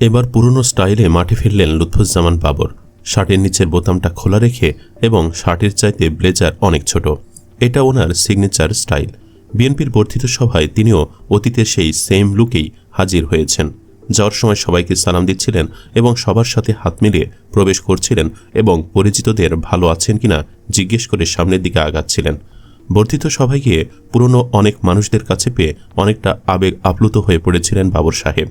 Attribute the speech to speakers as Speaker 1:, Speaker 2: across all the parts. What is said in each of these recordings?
Speaker 1: এবার পুরনো স্টাইলে মাঠে ফিরলেন লুৎফুজ্জামান বাবর। শার্টের নিচের বোতামটা খোলা রেখে এবং শার্টের চাইতে ব্লেজার অনেক ছোট। এটা ওনার সিগনেচার স্টাইল। বিএনপির বর্ধিত সভায় তিনিও অতীতের সেই সেম লুকেই হাজির হয়েছেন। যাওয়ার সময় সবাইকে সালাম দিচ্ছিলেন এবং সবার সাথে হাত মিলিয়ে প্রবেশ করছিলেন এবং পরিচিতদের ভালো আছেন কিনা জিজ্ঞেস করে সামনের দিকে আগাচ্ছিলেন। বর্ধিত সভায় গিয়ে পুরনো অনেক মানুষদের কাছে পেয়ে অনেকটা আবেগ আপ্লুত হয়ে পড়েছিলেন বাবর সাহেব।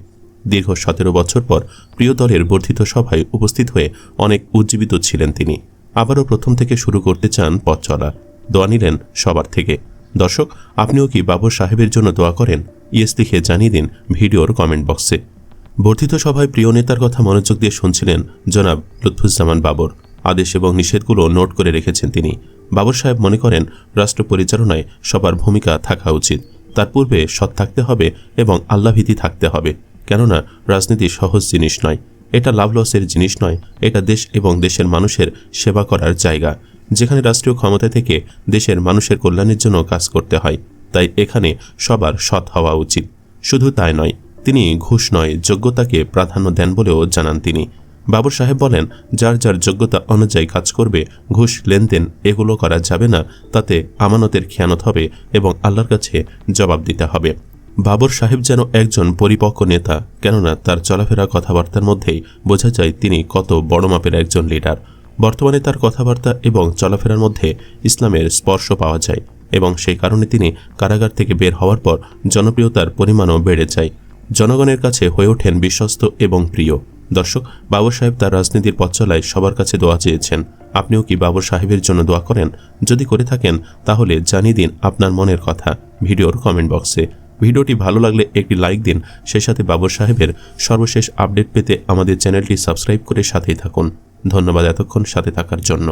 Speaker 1: দীর্ঘ সতেরো বছর পর প্রিয় দলের বর্ধিত সভায় উপস্থিত হয়ে অনেক উজ্জীবিত ছিলেন তিনি। আবারও প্রথম থেকে শুরু করতে চান পথ চলা। দোয়া নিলেন সবার থেকে। দর্শক, আপনিও কি বাবর সাহেবের জন্য দোয়া করেন? ইয়েস লিখে জানিয়ে দিন ভিডিওর কমেন্ট বক্সে। বর্ধিত সভায় প্রিয় নেতার কথা মনোযোগ দিয়ে শুনছিলেন জনাব লুৎফুজ্জামান বাবর। আদেশ এবং নিষেধগুলো নোট করে রেখেছেন তিনি। বাবর সাহেব মনে করেন, রাষ্ট্র পরিচালনায় সবার ভূমিকা থাকা উচিত। তার পূর্বে সৎ থাকতে হবে এবং আল্লাভীতি থাকতে হবে। কেননা রাজনীতি সহজ জিনিস নয়। এটা লাভ লসের জিনিস নয়। এটা দেশ এবং দেশের মানুষের সেবা করার জায়গা। যেখানে রাষ্ট্রীয় ক্ষমতা থেকে দেশের মানুষের কল্যাণের জন্য কাজ করতে হয়, তাই এখানে সবার সৎ হওয়া উচিত। শুধু তাই নয়, তিনি ঘুষ নয়, যোগ্যতাকে প্রাধান্য দেন বলেও জানান তিনি। বাবর সাহেব বলেন, যার যার যোগ্যতা অনুযায়ী কাজ করবে, ঘুষ, লেনদেন এগুলো করা যাবে না। তাতে আমানতের খেয়ানত হবে এবং আল্লাহর কাছে জবাব দিতে হবে। বাবর সাহেব যেন একজন পরিপক্ক নেতা, কেননা তার চলাফেরা কথাবার্তার মধ্যেই বোঝা যায় তিনি কত বড় মাপের একজন লিডার। বর্তমানে তার কথাবার্তা এবং চলাফেরার মধ্যে ইসলামের স্পর্শ পাওয়া যায় এবং সেই কারণে তিনি কারাগার থেকে বের হওয়ার পর জনপ্রিয়তার পরিমাণও বেড়ে যায়। জনগণের কাছে হয়ে ওঠেন বিশ্বস্ত এবং প্রিয়। দর্শক, বাবর সাহেব তার রাজনীতির পথ চলায় সবার কাছে দোয়া চেয়েছেন। আপনিও কি বাবর সাহেবের জন্য দোয়া করেন? যদি করে থাকেন, তাহলে জানিয়ে দিন আপনার মনের কথা। ভিডিওর কমেন্ট বক্সে। ভিডিওটি ভালো লাগলে একটি লাইক দিন। সেই সাথে বাবর সাহেবের সর্বশেষ আপডেট পেতে আমাদের চ্যানেলটি সাবস্ক্রাইব করে সাথেই থাকুন। ধন্যবাদ এতক্ষণ সাথে থাকার জন্য।